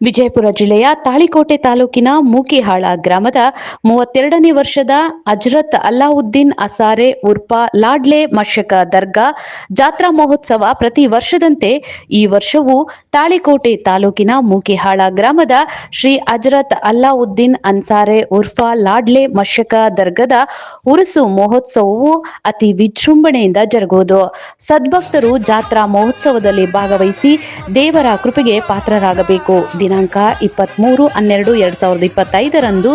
ವಿಜಯಪುರ ಜಿಲ್ಲೆಯ ತಾಳಿಕೋಟೆ ತಾಲೂಕಿನ ಮೂಕಿಹಾಳ ಗ್ರಾಮದ ಮೂವತ್ತೆರಡನೇ ವರ್ಷದ ಅಜ್ರತ್ ಅಲ್ಲಾವುದ್ದೀನ್ ಅಸಾರೆ ಉರ್ಪ ಲಾಡ್ಲೆ ಮಶಕ ದರ್ಗಾ ಜಾತ್ರಾ ಮಹೋತ್ಸವ ಪ್ರತಿ ವರ್ಷದಂತೆ ಈ ವರ್ಷವೂ ತಾಳಿಕೋಟೆ ತಾಲೂಕಿನ ಮೂಕಿಹಾಳ ಗ್ರಾಮದ ಶ್ರೀ ಅಜ್ರತ್ ಅಲ್ಲಾವುದ್ದೀನ್ ಅನ್ಸಾರೆ ಉರ್ಫ ಲಾಡ್ಲೆ ಮಶಕ ದರ್ಗದ ಉರುಸು ಮಹೋತ್ಸವವು ಅತಿ ವಿಜೃಂಭಣೆಯಿಂದ ಜರುಗುವುದು. ಸದ್ಭಕ್ತರು ಜಾತ್ರಾ ಮಹೋತ್ಸವದಲ್ಲಿ ಭಾಗವಹಿಸಿ ದೇವರ ಕೃಪೆಗೆ ಪಾತ್ರರಾಗಬೇಕು. ದಿನಾಂಕ ಇಪ್ಪತ್ಮೂರು ಹನ್ನೆರಡು ಎರಡು ಸಾವಿರದ ಇಪ್ಪತ್ತೈದರಂದು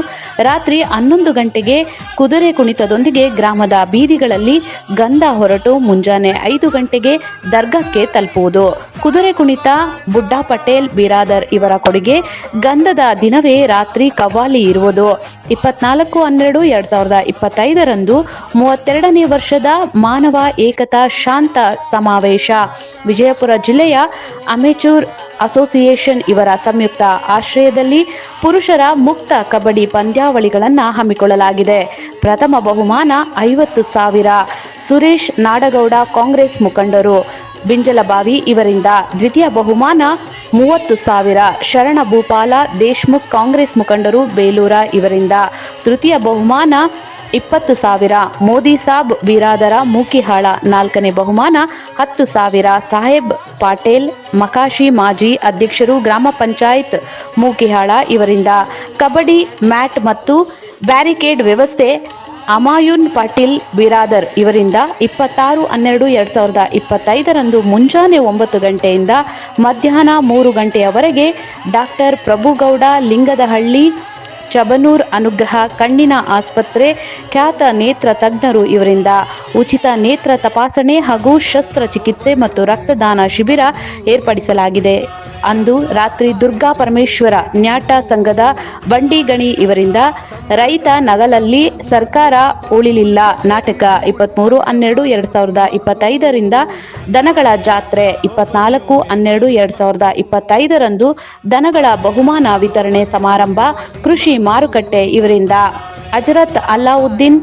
ರಾತ್ರಿ ಹನ್ನೊಂದು ಗಂಟೆಗೆ ಕುದುರೆ ಕುಣಿತದೊಂದಿಗೆ ಗ್ರಾಮದ ಬೀದಿಗಳಲ್ಲಿ ಗಂಧ ಹೊರಟು ಮುಂಜಾನೆ ಐದು ಗಂಟೆಗೆ ದರ್ಗಾಕ್ಕೆ ತಲುಪುವುದು. ಕುದುರೆ ಕುಣಿತ, ಬುಡ್ಡಾ ಪಟೇಲ್, ಬಿರಾದರ್ ಇವರ ಕೊಡುಗೆ ಗಂಧದ ದಿನವೇ ರಾತ್ರಿ ಕವ್ವಾಲಿ ಇರುವುದು. ಇಪ್ಪತ್ನಾಲ್ಕು ಹನ್ನೆರಡು ಎರಡು ಸಾವಿರದ ಇಪ್ಪತ್ತೈದರಂದು ಮೂವತ್ತೆರಡನೇ ವರ್ಷದ ಮಾನವ ಏಕತಾ ಶಾಂತ ಸಮಾವೇಶ. ವಿಜಯಪುರ ಜಿಲ್ಲೆಯ ಅಮೆಚೂರ್ ಅಸೋಸಿಯೇಷನ್ ಇವರ ಸಂಯುಕ್ತ ಆಶ್ರಯದಲ್ಲಿ ಪುರುಷರ ಮುಕ್ತ ಕಬಡ್ಡಿ ಪಂದ್ಯಾವಳಿಗಳನ್ನು ಹಮ್ಮಿಕೊಳ್ಳಲಾಗಿದೆ. ಪ್ರಥಮ ಬಹುಮಾನ ಐವತ್ತು ಸಾವಿರ. ಸುರೇಶ್ ನಾಡಗೌಡ ಕಾಂಗ್ರೆಸ್ ಮುಖಂಡರು. ಬಿಂಜಲಬಾವಿ ಇವರಿಂದ ದ್ವಿತೀಯ ಬಹುಮಾನ ಮೂವತ್ತು ಸಾವಿರ. ಶರಣ ಭೂಪಾಲ ದೇಶ್ಮುಖ್ ಕಾಂಗ್ರೆಸ್ ಮುಖಂಡರು ಬೇಲೂರ ಇವರಿಂದ. ತೃತೀಯ ಬಹುಮಾನ ಇಪ್ಪತ್ತು ಸಾವಿರ. ಮೋದಿ ಸಾಬ್ ಬಿರಾದರ ಮೂಕಿಹಾಳ. ನಾಲ್ಕನೇ ಬಹುಮಾನ, ಹತ್ತು ಸಾವಿರ. ಸಾಹೇಬ್ ಪಾಟೇಲ್, ಮಕಾಶಿ ಮಾಜಿ ಅಧ್ಯಕ್ಷರು ಗ್ರಾಮ ಪಂಚಾಯತ್ ಮೂಕಿಹಾಳ ಇವರಿಂದ. ಕಬಡ್ಡಿ, ಮ್ಯಾಟ್ ಮತ್ತು ಬ್ಯಾರಿಕೇಡ್ ವ್ಯವಸ್ಥೆ, ಅಮಾಯುನ್ ಪಾಟೀಲ್ ಬಿರಾದರ್ ಇವರಿಂದ ಇಪ್ಪತ್ತಾರು, ಹನ್ನೆರಡು, ಎರಡ್ ಸಾವಿರದ ಇಪ್ಪತ್ತೈದರಂದು ಮುಂಜಾನೆ ಒಂಬತ್ತು ಗಂಟೆಯಿಂದ ಮಧ್ಯಾಹ್ನ ಮೂರು ಗಂಟೆಯವರೆಗೆ ಡಾಕ್ಟರ್ ಪ್ರಭುಗೌಡ ಲಿಂಗದಹಳ್ಳಿ ಚಬನೂರ್ ಅನುಗ್ರಹ ಕಣ್ಣಿನ ಆಸ್ಪತ್ರೆ, ಖ್ಯಾತ ನೇತ್ರ ತಜ್ಞರು ಇವರಿಂದ. ಉಚಿತ ನೇತ್ರ ತಪಾಸಣೆ ಹಾಗೂ ಶಸ್ತ್ರಚಿಕಿತ್ಸೆ ಮತ್ತು ರಕ್ತದಾನ ಶಿಬಿರ ಏರ್ಪಡಿಸಲಾಗಿದೆ. ಅಂದು ರಾತ್ರಿ ದುರ್ಗಾ ಪರಮೇಶ್ವರ ನ್ಯಾಟ ಸಂಘದ ಬಂಡಿಗಣಿ ಇವರಿಂದ ರೈತ ನಗಲಲ್ಲಿ ಸರ್ಕಾರ ಉಳಿಲಿಲ್ಲ. ನಾಟಕ ಇಪ್ಪತ್ತ್ಮೂರು ಹನ್ನೆರಡು, ಎರಡು ಸಾವಿರದ ಇಪ್ಪತ್ತೈದರಿಂದ ದನಗಳ ಜಾತ್ರೆ ಇಪ್ಪತ್ನಾಲ್ಕು, ಹನ್ನೆರಡು, ಎರಡು ಸಾವಿರದ ಇಪ್ಪತ್ತೈದರಂದು ದನಗಳ ಬಹುಮಾನ ವಿತರಣೆ ಸಮಾರಂಭ ಕೃಷಿ ಮಾರುಕಟ್ಟೆ ಇವರಿಂದ. ಅಜರತ್ ಅಲ್ಲಾವುದ್ದೀನ್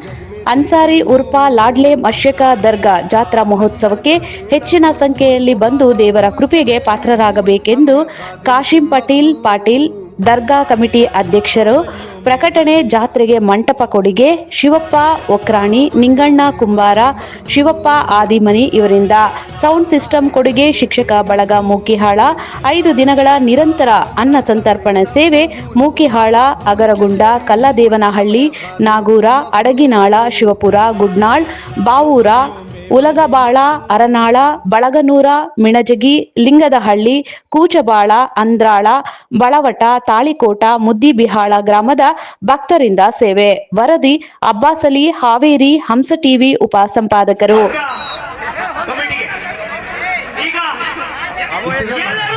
ಅನ್ಸಾರಿ, ಉರ್ಪಾ, ಲಾಡ್ಲೆ, ಮಶ್ಯಕ, ದರ್ಗಾ ಜಾತ್ರಾ ಮಹೋತ್ಸವಕ್ಕೆ ಹೆಚ್ಚಿನ ಸಂಖ್ಯೆಯಲ್ಲಿ ಬಂದು ದೇವರ ಕೃಪೆಗೆ ಪಾತ್ರರಾಗಬೇಕೆಂದು ಕಾಶಿಂ ಪಟೀಲ್ ಪಾಟೀಲ್ ದರ್ಗಾ ಕಮಿಟಿ ಅಧ್ಯಕ್ಷರು, ಪ್ರಕಟಣೆ ಜಾತ್ರೆಗೆ ಮಂಟಪ ಕೊಡುಗೆ, ಶಿವಪ್ಪ ಒಕ್ರಾಣಿ, ನಿಂಗಣ್ಣ ಕುಂಬಾರ, ಶಿವಪ್ಪ ಆದಿಮನಿ ಇವರಿಂದ ಸೌಂಡ್ ಸಿಸ್ಟಮ್ ಕೊಡುಗೆ, ಶಿಕ್ಷಕ ಬಳಗ ಮೂಕಿಹಾಳ, ಐದು ದಿನಗಳ ನಿರಂತರ ಅನ್ನ ಸಂತರ್ಪಣೆ ಸೇವೆ, ಮೂಕಿಹಾಳ, ಅಗರಗುಂಡ, ಕಲ್ಲದೇವನಹಳ್ಳಿ, ನಾಗೂರ, ಅಡಗಿನಾಳ, ಶಿವಪುರ, ಗುಡ್ನಾಳ್, ಬಾವೂರ ಉಲಗಬಾಳ, ಅರನಾಳ, ಬಳಗನೂರ, ಮಿಣಜಗಿ, ಲಿಂಗದಹಳ್ಳಿ, ಕೂಚಬಾಳ, ಅಂದ್ರಾಳ, ಬಳವಟ, ತಾಳಿಕೋಟ, ಮುದ್ದಿಬಿಹಾಳ ಗ್ರಾಮದ ಭಕ್ತರಿಂದ ಸೇವೆ. ವರದಿ, ಅಬ್ಬಾಸಲಿ, ಹಾವೇರಿ, ಹಂಸ ಟಿವಿ ಉಪ ಸಂಪಾದಕರು ಎಲ್ಲರೂ